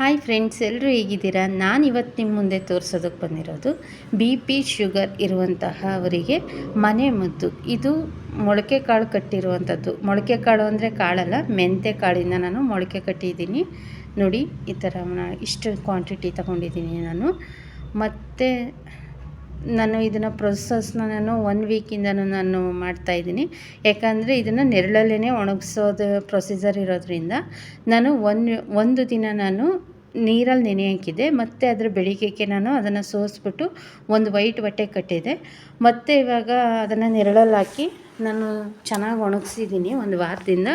Hi friends ಎಲ್ಲರೂ ಹೇಗಿದ್ದೀರಾ? ನಾನು ಇವತ್ತು ನಿಮ್ಮ ಮುಂದೆ ತೋರಿಸೋದಕ್ಕೆ ಬಂದಿರೋದು ಬಿ ಪಿ ಶುಗರ್ ಇರುವಂತಹ ಅವರಿಗೆ ಮನೆ ಮದ್ದು. ಇದು ಮೊಳಕೆ ಕಾಳು ಕಟ್ಟಿರುವಂಥದ್ದು ಮೊಳಕೆ ಕಾಳು ಅಂದರೆ ಕಾಳಲ್ಲ, ಮೆಂತೆ ಕಾಳಿಂದ ನಾನು ಮೊಳಕೆ ಕಟ್ಟಿದ್ದೀನಿ. ನೋಡಿ, ಈ ಥರ ಇಷ್ಟು ಕ್ವಾಂಟಿಟಿ ತಗೊಂಡಿದ್ದೀನಿ ನಾನು. ಮತ್ತು ನಾನು ಇದನ್ನು ಪ್ರೊಸೆಸ್ನ ನಾನು ಒನ್ ವೀಕಿಂದನೂ ನಾನು ಮಾಡ್ತಾಯಿದ್ದೀನಿ ಯಾಕಂದರೆ ಇದನ್ನು ನೆರಳಲ್ಲೇ ಒಣಗಿಸೋದು ಪ್ರೊಸೀಜರ್ ಇರೋದ್ರಿಂದ ನಾನು ಒನ್ ಒಂದು ದಿನ ನಾನು ನೀರಲ್ಲಿ ನೆನೆ ಹಾಕಿದ್ದೆ, ಮತ್ತು ಅದರ ಬೆಳಿಗ್ಗೆಗೆ ನಾನು ಅದನ್ನು ಸೋಸಿಬಿಟ್ಟು ಒಂದು ವೈಟ್ ಬಟ್ಟೆ ಕಟ್ಟಿದೆ ಮತ್ತು ಇವಾಗ ಅದನ್ನು ನೆರಳಲ್ಲಿ ಹಾಕಿ ನಾನು ಚೆನ್ನಾಗಿ ಒಣಗಿಸಿದ್ದೀನಿ ಒಂದು ವಾರದಿಂದ.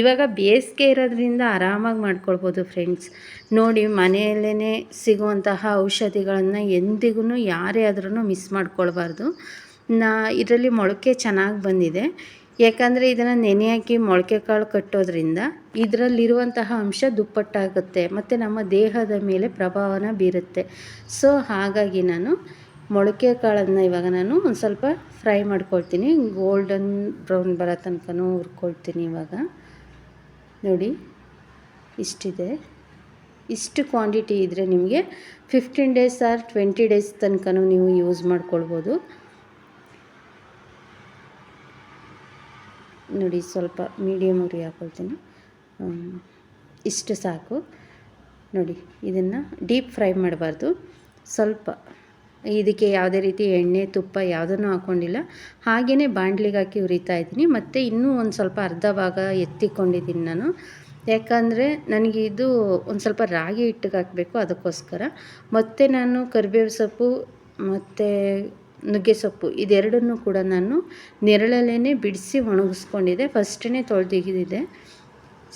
ಇವಾಗ ಬೇಸಿಗೆ ಇರೋದ್ರಿಂದ ಆರಾಮಾಗಿ ಮಾಡ್ಕೊಳ್ಬೋದು ಫ್ರೆಂಡ್ಸ್. ನೋಡಿ ಮನೆಯಲ್ಲೇ ಸಿಗುವಂತಹ ಔಷಧಿಗಳನ್ನು ಎಂದಿಗೂ ಯಾರೇ ಆದ್ರೂ ಮಿಸ್ ಮಾಡ್ಕೊಳ್ಬಾರ್ದು. ನಾ ಇದರಲ್ಲಿ ಮೊಳಕೆ ಚೆನ್ನಾಗಿ ಬಂದಿದೆ. ಯಾಕಂದರೆ ಇದನ್ನು ನೆನೆ ಹಾಕಿ ಮೊಳಕೆ ಕಾಳು ಕಟ್ಟೋದ್ರಿಂದ ಇದರಲ್ಲಿರುವಂತಹ ಅಂಶ ದುಪ್ಪಟ್ಟಾಗುತ್ತೆ, ಮತ್ತು ನಮ್ಮ ದೇಹದ ಮೇಲೆ ಪ್ರಭಾವನ ಬೀರುತ್ತೆ. ಸೊ ಹಾಗಾಗಿ ನಾನು ಮೊಳಕೆ ಕಾಳನ್ನು ಇವಾಗ ನಾನು ಒಂದು ಸ್ವಲ್ಪ ಫ್ರೈ ಮಾಡ್ಕೊಳ್ತೀನಿ. ಗೋಲ್ಡನ್ ಬ್ರೌನ್ ಬರೋ ತನಕನೂ ಹುರ್ಕೊಳ್ತೀನಿ ಇವಾಗ. ನೋಡಿ, ಇಷ್ಟಿದೆ. ಇಷ್ಟು ಕ್ವಾಂಟಿಟಿ ಇದ್ದರೆ ನಿಮಗೆ fifteen days or twenty days ತನಕನೂ ನೀವು ಯೂಸ್ ಮಾಡ್ಕೊಳ್ಬೋದು. ನೋಡಿ ಸ್ವಲ್ಪ ಮೀಡಿಯಮ್ ಉರಿ ಹಾಕೊಳ್ತೀನಿ. ಇಷ್ಟು ಸಾಕು. ನೋಡಿ, ಇದನ್ನು ಡೀಪ್ ಫ್ರೈ ಮಾಡಬಾರ್ದು. ಸ್ವಲ್ಪ, ಇದಕ್ಕೆ ಯಾವುದೇ ರೀತಿ ಎಣ್ಣೆ, ತುಪ್ಪ ಯಾವುದನ್ನು ಹಾಕ್ಕೊಂಡಿಲ್ಲ ಹಾಗೆಯೇ ಬಾಂಡ್ಲಿಗೆ ಹಾಕಿ ಉರಿತಾ ಇದ್ದೀನಿ. ಮತ್ತು ಇನ್ನೂ ಒಂದು ಸ್ವಲ್ಪ ಅರ್ಧ ಭಾಗ ಎತ್ತಿಕೊಂಡಿದ್ದೀನಿ ನಾನು. ಯಾಕಂದರೆ ನನಗೆ ಇದು ಒಂದು ಸ್ವಲ್ಪ ರಾಗಿ ಹಿಟ್ಟಿಗೆ ಹಾಕಬೇಕು ಅದಕ್ಕೋಸ್ಕರ. ಮತ್ತು ನಾನು ಕರಿಬೇವು ಸೊಪ್ಪು, ಮತ್ತು ನುಗ್ಗೆ ಸೊಪ್ಪು. ಇದೆರಡನ್ನೂ ಕೂಡ ನಾನು ನೆರಳಲ್ಲೇ ಬಿಡಿಸಿ ಒಣಗಿಸ್ಕೊಂಡಿದ್ದೆ. ಫಸ್ಟೇ ತೊಳೆದಿಗಿದೆ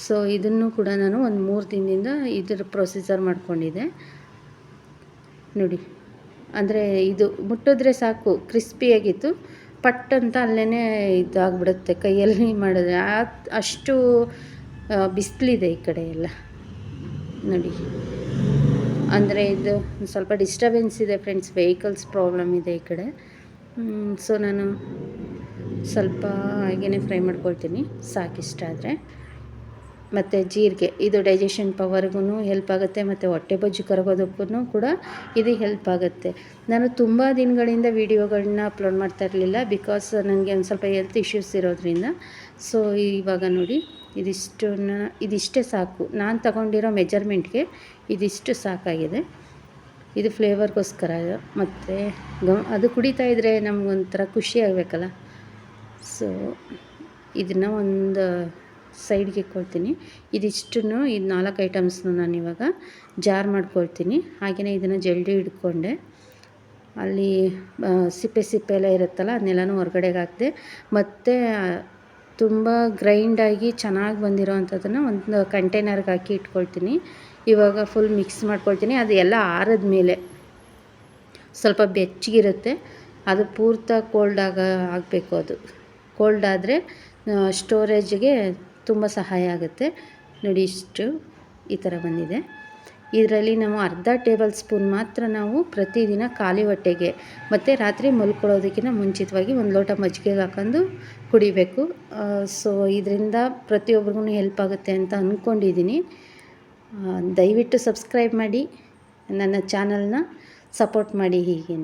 ಸೊ ಇದನ್ನು ಕೂಡ ನಾನು ಒಂದು ಮೂರು ದಿನದಿಂದ ಇದರ ಪ್ರೊಸೀಜರ್ ಮಾಡಿಕೊಂಡಿದ್ದೆ. ನೋಡಿ. ಅಂದರೆ ಇದು ಮುಟ್ಟಿದ್ರೆ ಸಾಕು ಕ್ರಿಸ್ಪಿಯಾಗಿತ್ತು ಪಟ್ ಅಂತ ಅಲ್ಲೇ ಇದಾಗ್ಬಿಡುತ್ತೆ ಕೈಯಲ್ಲಿ ಮಾಡಿದ್ರೆ. ಆ ಅಷ್ಟು ಬಿಸಿಲಿದೆ ಈ ಕಡೆ ಎಲ್ಲ. ನೋಡಿ. ಅಂದರೆ ಇದು ಸ್ವಲ್ಪ ಡಿಸ್ಟರ್ಬೆನ್ಸ್ ಇದೆ ಫ್ರೆಂಡ್ಸ್ ವೆಹಿಕಲ್ಸ್ ಪ್ರಾಬ್ಲಮ್ ಇದೆ ಈ ಕಡೆ. ಸೊ ನಾನು ಸ್ವಲ್ಪ ಹಾಗೆಯೇ ಫ್ರೈ ಮಾಡ್ಕೊಳ್ತೀನಿ. ಸಾಕಿಷ್ಟ ಆದರೆ ಮತ್ತು ಜೀರಿಗೆ, ಇದು ಡೈಜೆಷನ್ ಪವರ್ಗೂ ಹೆಲ್ಪ್ ಆಗುತ್ತೆ, ಮತ್ತು ಹೊಟ್ಟೆ ಬಜ್ಜು ಕರಗೋದಕ್ಕೂ ಕೂಡ ಇದು ಹೆಲ್ಪ್ ಆಗುತ್ತೆ. ನಾನು ತುಂಬ ದಿನಗಳಿಂದ ವೀಡಿಯೋಗಳನ್ನ ಅಪ್ಲೋಡ್ ಮಾಡ್ತಾ ಇರಲಿಲ್ಲ ಬಿಕಾಸ್ ನನಗೆ ಒಂದು ಸ್ವಲ್ಪ ಹೆಲ್ತ್ ಇಶ್ಯೂಸ್ ಇರೋದ್ರಿಂದ. ಸೊ ಇವಾಗ ನೋಡಿ, ಇದಿಷ್ಟನ್ನ, ಇದಿಷ್ಟೇ ಸಾಕು. ನಾನು ತಗೊಂಡಿರೋ ಮೆಜರ್ಮೆಂಟ್ಗೆ ಇದಿಷ್ಟು ಸಾಕಾಗಿದೆ. ಇದು ಫ್ಲೇವರ್ಗೋಸ್ಕರ ಮತ್ತು ಗ ಅದು ಕುಡಿತಾ ಇದ್ದರೆ ನಮಗೊಂಥರ ಖುಷಿ ಆಗಬೇಕಲ್ಲ. ಸೊ ಇದನ್ನು ಒಂದು ಸೈಡ್ಗೆ ಇಟ್ಕೊಳ್ತೀನಿ ಇದಿಷ್ಟನ್ನು ಇದು ನಾಲ್ಕು ಐಟಮ್ಸ್ನು ನಾನು ಇವಾಗ ಜಾರ್ ಮಾಡ್ಕೊಳ್ತೀನಿ. ಹಾಗೆಯೇ ಇದನ್ನು ಜಲ್ದಿ ಹಿಡ್ಕೊಂಡೆ. ಅಲ್ಲಿ ಸಿಪ್ಪೆ ಸಿಪ್ಪೆ ಎಲ್ಲ ಇರುತ್ತಲ್ಲ, ಅದನ್ನೆಲ್ಲನೂ ಹೊರ್ಗಡೆಗೆ ಹಾಕಿದೆ. ಮತ್ತು ತುಂಬ ಗ್ರೈಂಡಾಗಿ ಚೆನ್ನಾಗಿ ಬಂದಿರೋ ಅಂಥದ್ದನ್ನು ಒಂದು ಕಂಟೈನರ್ಗೆ ಹಾಕಿ ಇಟ್ಕೊಳ್ತೀನಿ. ಇವಾಗ ಫುಲ್ ಮಿಕ್ಸ್ ಮಾಡ್ಕೊಳ್ತೀನಿ. ಅದು ಎಲ್ಲ ಆರದ ಮೇಲೆ ಸ್ವಲ್ಪ ಬೆಚ್ಚಗಿರುತ್ತೆ. ಅದು ಪೂರ್ತ ಕೋಲ್ಡ್ ಆಗ, ಆಗಬೇಕು ಅದು. ಕೋಲ್ಡ್ ಆದರೆ ಸ್ಟೋರೇಜ್ಗೆ ತುಂಬ ಸಹಾಯ ಆಗುತ್ತೆ. ನೋಡಿ ಇಷ್ಟು ಈ ಥರ ಬಂದಿದೆ. ಇದರಲ್ಲಿ ನಾವು ಅರ್ಧ ಟೇಬಲ್ ಸ್ಪೂನ್ ಮಾತ್ರ ನಾವು ಪ್ರತಿದಿನ ಖಾಲಿ ಹೊಟ್ಟೆಗೆ ಮತ್ತು ರಾತ್ರಿ ಮಲ್ಕೊಳ್ಳೋದಕ್ಕಿಂತ ಮುಂಚಿತವಾಗಿ ಒಂದು ಲೋಟ ಮಜ್ಜಿಗೆಗೆ ಹಾಕೊಂಡು ಕುಡಿಬೇಕು. ಸೊ ಇದರಿಂದ ಪ್ರತಿಯೊಬ್ರಿಗೂ ಹೆಲ್ಪ್ ಆಗುತ್ತೆ ಅಂತ ಅಂದ್ಕೊಂಡಿದ್ದೀನಿ ದಯವಿಟ್ಟು ಸಬ್ಸ್ಕ್ರೈಬ್ ಮಾಡಿ. ನನ್ನ ಚಾನಲ್ನ ಸಪೋರ್ಟ್ ಮಾಡಿ ಹೀಗೇ